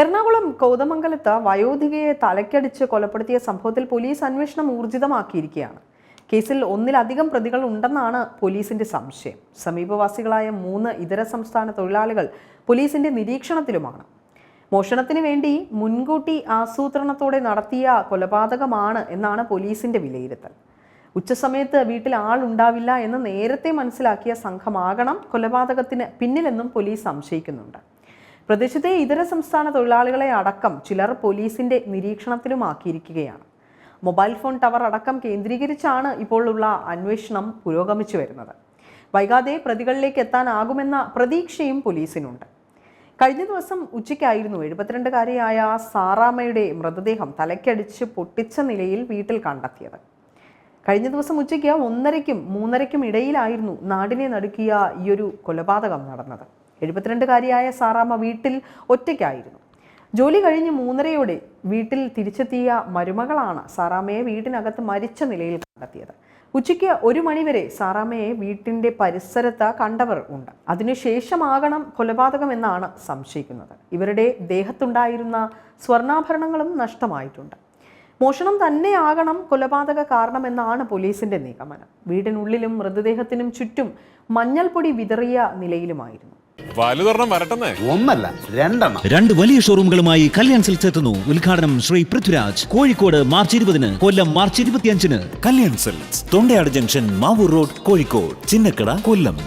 എറണാകുളം കൗതമംഗലത്ത് വയോധികയെ തലയ്ക്കടിച്ച് കൊലപ്പെടുത്തിയ സംഭവത്തിൽ പോലീസ് അന്വേഷണം ഊർജിതമാക്കിയിരിക്കുകയാണ്. കേസിൽ ഒന്നിലധികം പ്രതികൾ ഉണ്ടെന്നാണ് പോലീസിന്റെ സംശയം. സമീപവാസികളായ മൂന്ന് ഇതര സംസ്ഥാന തൊഴിലാളികൾ പോലീസിന്റെ നിരീക്ഷണത്തിലുമാണ്. മോഷണത്തിന് വേണ്ടി മുൻകൂട്ടി ആസൂത്രണത്തോടെ നടത്തിയ കൊലപാതകമാണ് എന്നാണ് പോലീസിന്റെ വിലയിരുത്തൽ. ഉച്ചസമയത്ത് വീട്ടിൽ ആളുണ്ടാവില്ല എന്ന് നേരത്തെ മനസ്സിലാക്കിയ സംഘമാകണം കൊലപാതകത്തിന് പിന്നിലെന്നും പോലീസ് സംശയിക്കുന്നുണ്ട്. പ്രദേശത്തെ ഇതര സംസ്ഥാന തൊഴിലാളികളെ അടക്കം ചിലർ പോലീസിന്റെ നിരീക്ഷണത്തിലുമാക്കിയിരിക്കുകയാണ്. മൊബൈൽ ഫോൺ ടവർ അടക്കം കേന്ദ്രീകരിച്ചാണ് ഇപ്പോൾ ഉള്ള അന്വേഷണം പുരോഗമിച്ചു വരുന്നത്. വൈകാതെ പ്രതികളിലേക്ക് എത്താനാകുമെന്ന പ്രതീക്ഷയും പോലീസിനുണ്ട്. കഴിഞ്ഞ ദിവസം ഉച്ചയ്ക്കായിരുന്നു എഴുപത്തിരണ്ടുകാരിയായ സാറാമ്മയുടെ മൃതദേഹം തലയ്ക്കടിച്ച് പൊട്ടിച്ച നിലയിൽ വീട്ടിൽ കണ്ടെത്തിയത്. കഴിഞ്ഞ ദിവസം ഉച്ചയ്ക്ക് ഒന്നരയ്ക്കും മൂന്നരയ്ക്കും ഇടയിലായിരുന്നു നാടിനെ നടുക്കിയ ഈയൊരു കൊലപാതകം നടന്നത്. എഴുപത്തിരണ്ടുകാരിയായ സാറാമ്മ വീട്ടിൽ ഒറ്റയ്ക്കായിരുന്നു. ജോലി കഴിഞ്ഞ് മൂന്നരയോടെ വീട്ടിൽ തിരിച്ചെത്തിയ മരുമകളാണ് സാറാമ്മയെ വീട്ടിനകത്ത് മരിച്ച നിലയിൽ കണ്ടെത്തിയത്. ഉച്ചയ്ക്ക് ഒരു മണിവരെ സാറാമ്മയെ വീട്ടിന്റെ പരിസരത്ത് കണ്ടവർ ഉണ്ട്. അതിനുശേഷമാകണം കൊലപാതകം എന്നാണ് സംശയിക്കുന്നത്. ഇവരുടെ ദേഹത്തുണ്ടായിരുന്ന സ്വർണാഭരണങ്ങളും നഷ്ടമായിട്ടുണ്ട്. മോഷണം തന്നെയാകണം കൊലപാതക കാരണമെന്നാണ് പോലീസിന്റെ നിഗമനം. വീടിനുള്ളിലും മൃതദേഹത്തിനും ചുറ്റും മഞ്ഞൾപ്പൊടി വിതറിയ നിലയിലുമായിരുന്നു. വലുതൊരെണ്ണം വരട്ടെന്നേ. ഒന്നല്ല രണ്ടെണ്ണം. രണ്ട് വലിയ ഷോറൂമുകളുമായി കല്യാൺ സിൽക്സ് എത്തുന്നു. ഉദ്ഘാടനം ശ്രീ പൃഥ്വിരാജ്. കോഴിക്കോട് മാർച്ച് ഇരുപതിന് കൊല്ലം മാർച്ച് ഇരുപത്തിയഞ്ചിന്. Kalyan silks Thondayad junction Mavoor road Kozhikode Chinnakada Kollam.